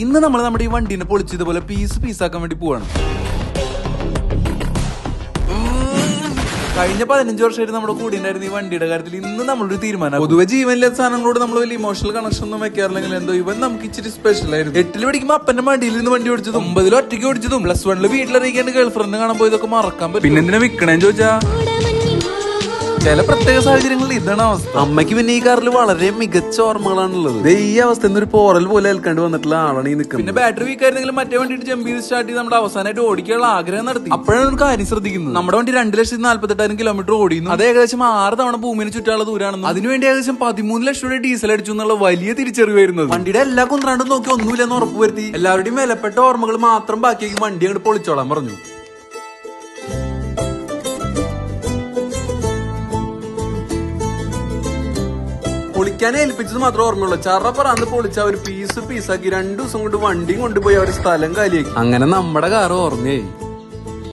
ഇന്ന് നമ്മൾ നമ്മുടെ ഈ വണ്ടീനെ പൊളിച്ചതുപോലെ പീസ് പീസാക്കാൻ വേണ്ടി പോവാണ്. കഴിഞ്ഞ പതിനഞ്ച് വർഷമായിട്ട് നമ്മുടെ കൂടെ ഉണ്ടായിരുന്ന ഈ വണ്ടിയുടെ കാര്യത്തിൽ ഇന്ന് നമ്മളൊരു തീരുമാനം പൊതുവെ ജീവനില്ലാത്ത സാധനങ്ങളോട് നമ്മൾ വലിയ ഇമോഷണൽ കണക്ഷൻ ഒന്നും വെക്കാറില്ലെങ്കിൽ എന്തോ ഇവൻ നമുക്ക് ഇച്ചിരി സ്പെഷ്യൽ ആയിരുന്നു. എട്ടിൽ പഠിക്കുമ്പോൾ അപ്പന്റെ മടിയിൽ നിന്ന് വണ്ടി ഓടിച്ചതും ഒമ്പതിൽ ഒറ്റയ്ക്ക് ഓടിച്ചതും. പ്ലസ് വണ്ണിൽ വീട്ടിലറിയിക്കാണ്ട് ഗേൾഫ്രണ്ട് കാണാൻ പോയതൊക്കെ മറക്കാൻ പറ്റും. പിന്നെ എന്തിനാ വിൽക്കണേന്ന് ചോദിച്ചാ ചില പ്രത്യേക സാഹചര്യങ്ങളിൽ ഇതാണ് അവസ്ഥ. അമ്മയ്ക്ക് പിന്നെ ഈ കാറിൽ വളരെ മികച്ച ഓർമ്മകളാണുള്ളത്. ഈ അവസ്ഥ എന്നൊരു പോറൽ പോലെ ഏൽക്കാണ്ട് വന്നിട്ടുള്ള ആളാണ് ഈ നിൽക്കുന്നത് പിന്നെ ബാറ്ററി വീക്ക് ആയിരുന്നെങ്കിലും മറ്റേ വണ്ടിയിട്ട് ജമ്പ് ചെയ്ത് സ്റ്റാർട്ട് ചെയ്ത് നമ്മുടെ അവസാനമായിട്ട് ഓടിക്കാനുള്ള ആഗ്രഹം നടത്തി. അപ്പോഴാണ് ഒരു കാര്യം ശ്രദ്ധിക്കുന്നത്. നമ്മുടെ വണ്ടി രണ്ട് ലക്ഷത്തി നാല്പത്തെട്ടായിരം കിലോമീറ്റർ ഓടിയുന്നു അത് ഏകദേശം ആറ് തവണ ഭൂമിന് ചുറ്റാനുള്ള ദൂരാണെന്ന് അതിനുവേണ്ടി ഏകദേശം പതിമൂന്ന് ലക്ഷം രൂപ ഡീസൽ അടിച്ചു എന്നുള്ള വലിയ തിരിച്ചറിവായിരുന്നു വണ്ടിയുടെ എല്ലാ കുന്ത്രാണ്ടും നോക്കി ഒന്നുമില്ലെന്ന് ഉറപ്പ് വരുത്തി. എല്ലാവരുടെയും വിലപ്പെട്ട ഓർമ്മകൾ മാത്രം ബാക്കിയാക്കി വണ്ടി അങ്ങോട്ട് പൊളിച്ചോളാൻ പറഞ്ഞു. പൊളിക്കാൻ ഏൽപ്പിച്ചത് മാത്രമേ ഓർമ്മയുള്ളൂ. ചറപ്പറ അന്ന് പൊളിച്ച ഒരു പീസ് പീസാക്കി രണ്ടു ദിവസം കൊണ്ട് വണ്ടിയും കൊണ്ടുപോയി അവർ സ്ഥലം കാലിയാക്കി. അങ്ങനെ നമ്മുടെ കാറ് ഓർമ്മയായി.